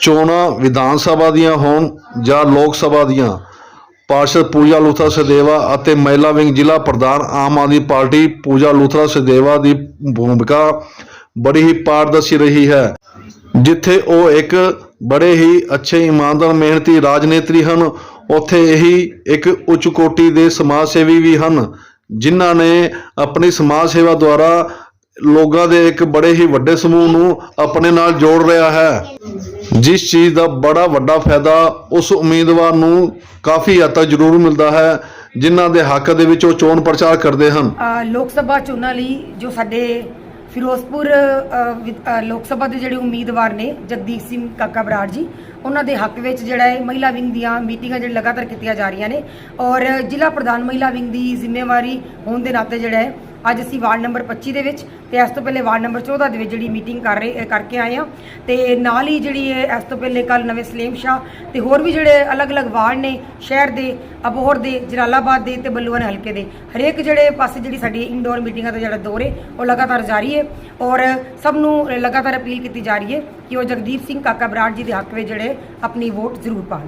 ਚੋਣਾਂ ਵਿਧਾਨ ਸਭਾ ਦੀਆਂ ਹੋਣ ਜਾਂ ਲੋਕ ਸਭਾ ਦੀਆਂ, ਪਾਰਸ਼ਦ ਪੂਜਾ ਲੂਥਰਾ ਸਦੇਵਾ ਅਤੇ ਮਹਿਲਾ ਵਿੰਗ ਜ਼ਿਲ੍ਹਾ ਪ੍ਰਧਾਨ ਆਮ ਆਦਮੀ ਪਾਰਟੀ ਪੂਜਾ ਲੂਥਰਾ ਸਦੇਵਾ ਦੀ ਭੂਮਿਕਾ ਬੜੀ ਹੀ ਪਾਰਦਰਸ਼ੀ ਰਹੀ ਹੈ, ਜਿੱਥੇ ਉਹ ਇੱਕ ਬੜੇ ਹੀ ਅੱਛੇ, ਇਮਾਨਦਾਰ, ਮਿਹਨਤੀ ਰਾਜਨੇਤਰੀ ਹਨ। ਉੱਥੇ ਇਹੀ ਇੱਕ ਉੱਚ ਕੋਟੀ ਦੇ ਸਮਾਜ ਸੇਵੀ ਵੀ ਹਨ, ਜਿਨ੍ਹਾਂ ਨੇ ਆਪਣੀ ਸਮਾਜ ਸੇਵਾ ਦੁਆਰਾ ਲੋਕਾਂ ਦੇ ਇੱਕ ਬੜੇ ਹੀ ਵੱਡੇ ਸਮੂਹ ਨੂੰ ਆਪਣੇ ਨਾਲ ਜੋੜ ਰਿਹਾ ਹੈ। ਜਿਸ ਚੀਜ਼ ਦਾ ਬੜਾ ਵੱਡਾ ਫਾਇਦਾ ਉਸ ਉਮੀਦਵਾਰ ਨੂੰ ਕਾਫੀ ਹੱਦ ਤੱਕ ਜ਼ਰੂਰ ਮਿਲਦਾ ਹੈ, ਜਿਨ੍ਹਾਂ ਦੇ ਹੱਕ ਦੇ ਵਿੱਚ ਉਹ ਚੋਣ ਪ੍ਰਚਾਰ ਕਰਦੇ ਹਨ। ਲੋਕ ਸਭਾ ਚੋਣਾਂ ਲਈ ਜੋ ਸਾਡੇ ਫਿਰੋਜ਼ਪੁਰ ਲੋਕ ਸਭਾ ਦੇ ਜਿਹੜੇ ਉਮੀਦਵਾਰ ਨੇ, ਜਗਦੀਪ ਸਿੰਘ ਕਾਕਾ ਬਰਾੜ ਜੀ, ਉਹਨਾਂ ਦੇ ਹੱਕ ਵਿੱਚ ਜਿਹੜਾ ਹੈ ਮਹਿਲਾ ਵਿੰਗ ਦੀਆਂ ਮੀਟਿੰਗਾਂ ਜਿਹੜੀ ਲਗਾਤਾਰ ਕੀਤੀਆਂ ਜਾ ਰਹੀਆਂ ਨੇ ਔਰ ਜ਼ਿਲ੍ਹਾ ਪ੍ਰਧਾਨ ਮਹਿਲਾ ਵਿੰਗ ਦੀ ਜ਼ਿੰਮੇਵਾਰੀ ਹੋਣ ਦੇ ਨਾਤੇ ਜਿਹੜਾ ਹੈ ਅੱਜ ਅਸੀਂ ਵਾਰਡ ਨੰਬਰ 25 ਦੇ ਵਿੱਚ ਤੇ ਇਸ ਤੋਂ ਪਹਿਲੇ ਵਾਰਡ ਨੰਬਰ 14 ਦੇ ਵਿੱਚ ਜਿਹੜੀ ਮੀਟਿੰਗ ਕਰ ਰਹੇ ਕਰਕੇ ਆਏ ਆ ਤੇ ਨਾਲ ਹੀ ਜਿਹੜੀ ਹੈ ਇਸ ਤੋਂ ਪਹਿਲੇ ਕੱਲ ਨਵੇਂ ਸਲੇਮ ਸ਼ਾਹ ਤੇ ਹੋਰ ਵੀ ਜਿਹੜੇ ਅਲੱਗ-ਅਲੱਗ ਵਾਰਡ ਨੇ, ਸ਼ਹਿਰ ਦੇ, ਅਬੋਹਰ ਦੇ, ਜਲਾਲਾਬਾਦ ਦੇ ਤੇ ਬੱਲੂਆਣ ਹਲਕੇ ਦੇ। ਹਰੇਕ ਜਿਹੜੇ ਪਾਸੇ ਜਿਹੜੀ ਸਾਡੀ ਇਨਡੋਰ ਮੀਟਿੰਗਾਂ ਦਾ ਜਿਹੜਾ ਦੌਰ ਹੈ ਉਹ ਲਗਾਤਾਰ ਜਾਰੀ ਹੈ ਔਰ ਸਭ ਨੂੰ ਲਗਾਤਾਰ ਅਪੀਲ ਕੀਤੀ ਜਾ ਰਹੀ ਹੈ ਕਿ ਉਹ ਜਗਦੀਪ ਸਿੰਘ ਕਾਕਾ ਬਰਾੜ ਜੀ ਦੇ ਹੱਕ ਵਿੱਚ ਜਿਹੜੇ ਆਪਣੀ ਵੋਟ ਜ਼ਰੂਰ ਪਾਉਣ